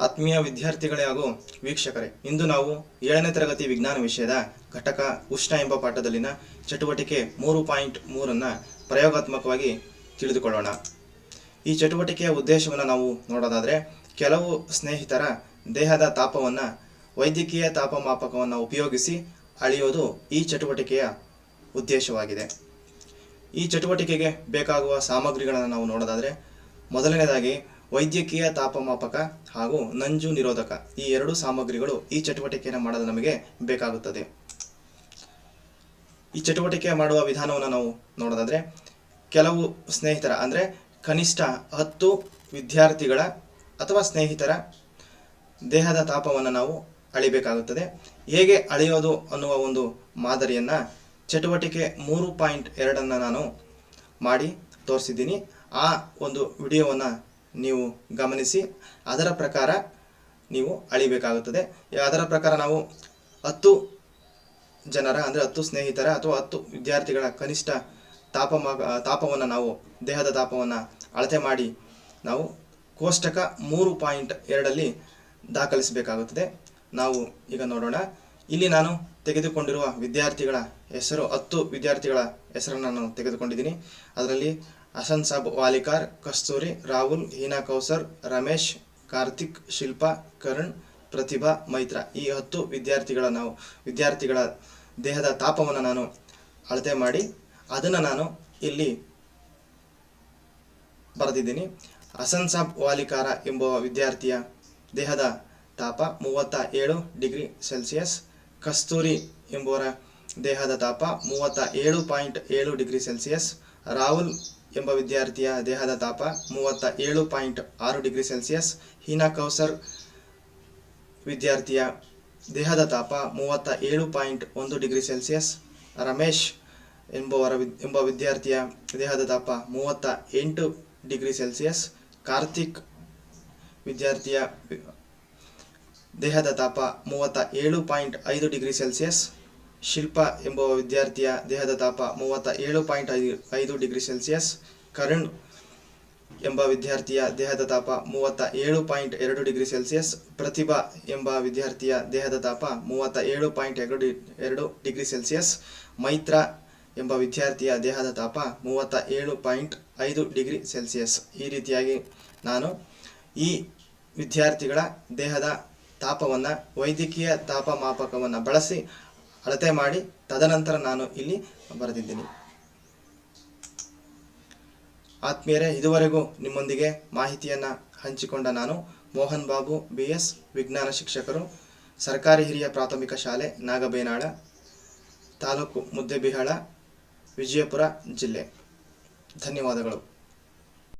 ಆತ್ಮೀಯ ವಿದ್ಯಾರ್ಥಿಗಳೇ ಹಾಗೂ ವೀಕ್ಷಕರೇ, ಇಂದು ನಾವು ಏಳನೇ ತರಗತಿ ವಿಜ್ಞಾನ ವಿಷಯದ ಘಟಕ ಉಷ್ಣ ಎಂಬ ಪಾಠದಲ್ಲಿನ ಚಟುವಟಿಕೆ ಮೂರು ಪಾಯಿಂಟ್ ಮೂರನ್ನು ಪ್ರಯೋಗಾತ್ಮಕವಾಗಿ ತಿಳಿದುಕೊಳ್ಳೋಣ. ಈ ಚಟುವಟಿಕೆಯ ಉದ್ದೇಶವನ್ನು ನಾವು ನೋಡೋದಾದರೆ, ಕೆಲವು ಸ್ನೇಹಿತರ ದೇಹದ ತಾಪವನ್ನು ವೈದ್ಯಕೀಯ ತಾಪಮಾಪಕವನ್ನು ಉಪಯೋಗಿಸಿ ಅಳೆಯೋದು ಈ ಚಟುವಟಿಕೆಯ ಉದ್ದೇಶವಾಗಿದೆ. ಈ ಚಟುವಟಿಕೆಗೆ ಬೇಕಾಗುವ ಸಾಮಗ್ರಿಗಳನ್ನು ನಾವು ನೋಡೋದಾದರೆ, ಮೊದಲನೇದಾಗಿ ವೈದ್ಯಕೀಯ ತಾಪಮಾಪಕ ಹಾಗೂ ನಂಜು ನಿರೋಧಕ ಈ ಎರಡು ಸಾಮಗ್ರಿಗಳು ಈ ಚಟುವಟಿಕೆಯನ್ನು ಮಾಡಲು ನಮಗೆ ಬೇಕಾಗುತ್ತದೆ. ಈ ಚಟುವಟಿಕೆ ಮಾಡುವ ವಿಧಾನವನ್ನು ನಾವು ನೋಡೋದಾದರೆ, ಕೆಲವು ಸ್ನೇಹಿತರ, ಅಂದರೆ ಕನಿಷ್ಠ ಹತ್ತು ವಿದ್ಯಾರ್ಥಿಗಳ ಅಥವಾ ಸ್ನೇಹಿತರ ದೇಹದ ತಾಪವನ್ನು ನಾವು ಅಳಿಬೇಕಾಗುತ್ತದೆ. ಹೇಗೆ ಅಳೆಯೋದು ಅನ್ನುವ ಒಂದು ಮಾದರಿಯನ್ನು ಚಟುವಟಿಕೆ ಮೂರು ಪಾಯಿಂಟ್ ಎರಡನ್ನು ನಾನು ಮಾಡಿ ತೋರಿಸಿದ್ದೀನಿ. ಆ ಒಂದು ವಿಡಿಯೋವನ್ನು ನೀವು ಗಮನಿಸಿ, ಅದರ ಪ್ರಕಾರ ನೀವು ಅಳಿಬೇಕಾಗುತ್ತದೆ. ಅದರ ಪ್ರಕಾರ ನಾವು ಹತ್ತು ಜನರ, ಅಂದರೆ ಹತ್ತು ಸ್ನೇಹಿತರ ಅಥವಾ ಹತ್ತು ವಿದ್ಯಾರ್ಥಿಗಳ ಕನಿಷ್ಠ ತಾಪಮ ತಾಪವನ್ನು ನಾವು, ದೇಹದ ತಾಪವನ್ನು ಅಳತೆ ಮಾಡಿ ನಾವು ಕೋಷ್ಟಕ ಮೂರು ಪಾಯಿಂಟ್ ಎರಡಲ್ಲಿ ದಾಖಲಿಸಬೇಕಾಗುತ್ತದೆ. ನಾವು ಈಗ ನೋಡೋಣ. ಇಲ್ಲಿ ನಾನು ತೆಗೆದುಕೊಂಡಿರುವ ವಿದ್ಯಾರ್ಥಿಗಳ ಹೆಸರು, ಹತ್ತು ವಿದ್ಯಾರ್ಥಿಗಳ ಹೆಸರನ್ನು ನಾನು ತೆಗೆದುಕೊಂಡಿದ್ದೀನಿ. ಅದರಲ್ಲಿ ಹಸನ್ ಸಾಬ್, ವಾಲಿಕಾರ್, ಕಸ್ತೂರಿ, ರಾಹುಲ್, ಹೀನಾ ಕೌಸರ್, ರಮೇಶ್, ಕಾರ್ತಿಕ್, ಶಿಲ್ಪಾ, ಕರಣ್, ಪ್ರತಿಭಾ, ಮೈತ್ರ. ಈ ಹತ್ತು ವಿದ್ಯಾರ್ಥಿಗಳ ನಾವು ವಿದ್ಯಾರ್ಥಿಗಳ ದೇಹದ ತಾಪವನ್ನು ನಾನು ಅಳತೆ ಮಾಡಿ ಅದನ್ನು ನಾನು ಇಲ್ಲಿ ಬರೆದಿದ್ದೀನಿ. ಹಸನ್ ಸಾಬ್, ವಾಲಿಕಾರ ಎಂಬ ವಿದ್ಯಾರ್ಥಿಯ ದೇಹದ ತಾಪ ಮೂವತ್ತ ಏಳು ಡಿಗ್ರಿ ಸೆಲ್ಸಿಯಸ್. ಕಸ್ತೂರಿ ಎಂಬುವರ ದೇಹದ ತಾಪ ಮೂವತ್ತ ಏಳು ಪಾಯಿಂಟ್ ಏಳು ಡಿಗ್ರಿ ಸೆಲ್ಸಿಯಸ್. ರಾಹುಲ್ ಎಂಬ ವಿದ್ಯಾರ್ಥಿಯ ದೇಹದ ತಾಪ ಮೂವತ್ತ ಏಳು ಪಾಯಿಂಟ್ ಆರು ಡಿಗ್ರಿ ಸೆಲ್ಸಿಯಸ್. ಹೀನಾ ಕೌಸರ್ ವಿದ್ಯಾರ್ಥಿಯ ದೇಹದ ತಾಪ ಮೂವತ್ತ ಏಳು ಪಾಯಿಂಟ್ ಒಂದು ಡಿಗ್ರಿ ಸೆಲ್ಸಿಯಸ್. ರಮೇಶ್ ಎಂಬುವರ ಎಂಬ ವಿದ್ಯಾರ್ಥಿಯ ದೇಹದ ತಾಪ ಮೂವತ್ತ ಎಂಟು ಡಿಗ್ರಿ ಸೆಲ್ಸಿಯಸ್. ಕಾರ್ತಿಕ್ ವಿದ್ಯಾರ್ಥಿಯ ದೇಹದ ತಾಪ ಮೂವತ್ತ ಏಳು ಪಾಯಿಂಟ್ ಐದು ಡಿಗ್ರಿ ಸೆಲ್ಸಿಯಸ್. ಶಿಲ್ಪಾ ಎಂಬ ವಿದ್ಯಾರ್ಥಿಯ ದೇಹದ ತಾಪ ಮೂವತ್ತ ಏಳು ಪಾಯಿಂಟ್ ಐದು ಐದು ಡಿಗ್ರಿ ಸೆಲ್ಸಿಯಸ್. ಕರಣ್ ಎಂಬ ವಿದ್ಯಾರ್ಥಿಯ ದೇಹದ ತಾಪ ಮೂವತ್ತ ಏಳು ಪಾಯಿಂಟ್ ಎರಡು ಡಿಗ್ರಿ ಸೆಲ್ಸಿಯಸ್. ಪ್ರತಿಭಾ ಎಂಬ ವಿದ್ಯಾರ್ಥಿಯ ದೇಹದ ತಾಪ ಮೂವತ್ತ ಏಳು ಪಾಯಿಂಟ್ ಎರಡು ಎರಡು ಡಿಗ್ರಿ ಸೆಲ್ಸಿಯಸ್. ಮೈತ್ರ ಎಂಬ ವಿದ್ಯಾರ್ಥಿಯ ದೇಹದ ತಾಪ ಮೂವತ್ತ ಏಳು ಪಾಯಿಂಟ್ ಐದು ಡಿಗ್ರಿ ಸೆಲ್ಸಿಯಸ್. ಈ ರೀತಿಯಾಗಿ ನಾನು ಈ ವಿದ್ಯಾರ್ಥಿಗಳ ದೇಹದ ತಾಪವನ್ನು ವೈದ್ಯಕೀಯ ತಾಪಮಾಪಕವನ್ನು ಬಳಸಿ ಅಳತೆ ಮಾಡಿ ತದನಂತರ ನಾನು ಇಲ್ಲಿ ಬರೆದಿದ್ದೀನಿ. ಆತ್ಮೀಯರೇ, ಇದುವರೆಗೂ ನಿಮ್ಮೊಂದಿಗೆ ಮಾಹಿತಿಯನ್ನು ಹಂಚಿಕೊಂಡ ನಾನು ಮೋಹನ್ ಬಾಬು ಬಿ ಎಸ್ ವಿಜ್ಞಾನ ಶಿಕ್ಷಕರು, ಸರ್ಕಾರಿ ಹಿರಿಯ ಪ್ರಾಥಮಿಕ ಶಾಲೆ, ನಾಗಬೇನಾಳ, ತಾಲೂಕು ಮುದ್ದೆಬಿಹಾಳ, ವಿಜಯಪುರ ಜಿಲ್ಲೆ. ಧನ್ಯವಾದಗಳು.